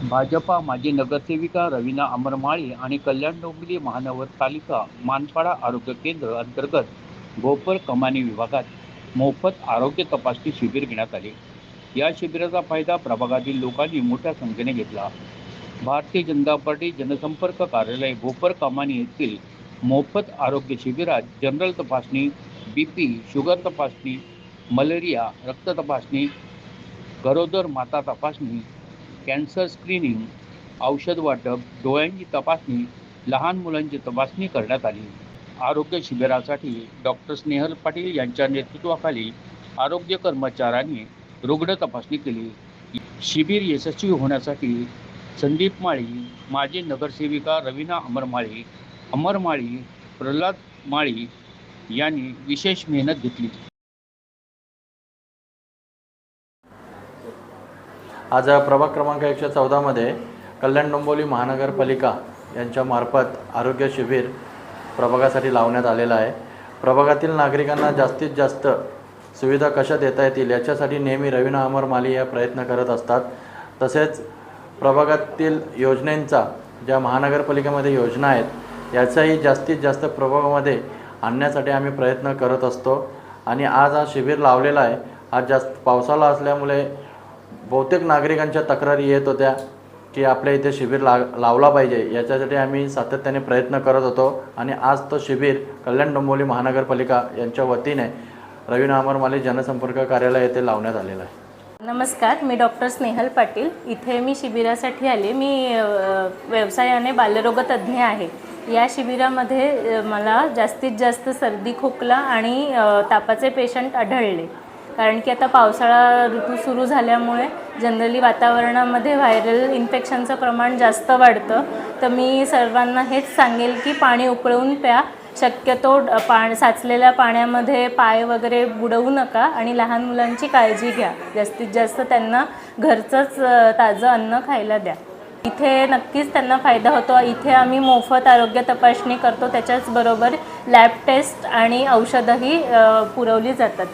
भाजपा माजी नगरसेविका रवीना अमरमाळी आणि कल्याण डोंबिवली महानगरपालिका मानपाडा आरोग्य केंद्र अंतर्गत भोपर कमानी विभागात मोफत आरोग्य तपासणी शिबिर घेण्यात आले. या शिबिराचा फायदा प्रभागातील लोकांनी मोठ्या संख्येने घेतला. भारतीय जनता पार्टी जनसंपर्क कार्यालय भोपर कमानी येथील मोफत आरोग्य शिबिरात जनरल तपासणी बी पी शुगर तपासणी मलेरिया रक्त तपासणी गरोदर माता तपासणी कॅन्सर स्क्रीनिंग औषध वाटप डोळ्यांची तपासणी लहान मुलांची तपासणी करण्यात आली. आरोग्य शिबिरासाठी डॉक्टर स्नेहल पाटील यांच्या नेतृत्वाखाली आरोग्य कर्मचाऱ्यांनी रुग्ण तपासणी केली. शिबिर यशस्वी होण्यासाठी संदीप माळी माजी नगरसेविका रवीना अमरमाळी अमरमाळी प्रल्हाद माळी यांनी विशेष मेहनत घेतली. आज प्रभाग क्रमांक एकशे चौदामध्ये कल्याण डोंबोली महानगरपालिका यांच्यामार्फत आरोग्य शिबिर प्रभागासाठी लावण्यात आलेलं आहे. प्रभागातील नागरिकांना जास्तीत जास्त सुविधा कशा देता येतील याच्यासाठी नेहमी रवीना अमर माली या प्रयत्न करत असतात. तसेच प्रभागातील योजनेंचा ज्या महानगरपालिकेमध्ये योजना आहेत याचाही जास्तीत जास्त प्रभागामध्ये आणण्यासाठी आम्ही प्रयत्न करत असतो. आणि आज हा शिबिर लावलेला आहे. आज जास्त पावसाळा असल्यामुळे बहुतेक नागरिकांच्या तक्रारी येत होत्या की आपल्या इथे शिबिर ला लावला पाहिजे. याच्यासाठी आम्ही सातत्याने प्रयत्न करत होतो आणि आज तो शिबिर कल्याण डोंबिवली महानगरपालिका यांच्या वतीने रवीना अमरमाली जनसंपर्क कार्यालय येथे लावण्यात आलेला आहे. नमस्कार मी डॉक्टर स्नेहल पाटील. इथे मी शिबिरासाठी आले. मी व्यवसायाने व्यवसायाने बालरोगतज्ञ आहे. या शिबिरामध्ये मला जास्तीत जास्त सर्दी खोकला आणि तापाचे पेशंट आढळले. कारण की आता पावसाळा ऋतू सुरू झाल्यामुळे जनरली वातावरणामध्ये व्हायरल इन्फेक्शनचं प्रमाण जास्त वाढतं. तर मी सर्वांना हेच सांगेल की पाणी उकळवून प्या. शक्यतो पा साचलेल्या पाण्यामध्ये पाय वगैरे बुडवू नका आणि लहान मुलांची काळजी घ्या. जास्तीत जास्त त्यांना घरचंच ताजं अन्न खायला द्या. इथे नक्कीच त्यांना फायदा होतो. इथे आम्ही मोफत आरोग्य तपासणी करतो. त्याच्याचबरोबर लॅब टेस्ट आणि औषधंही पुरवली जातात.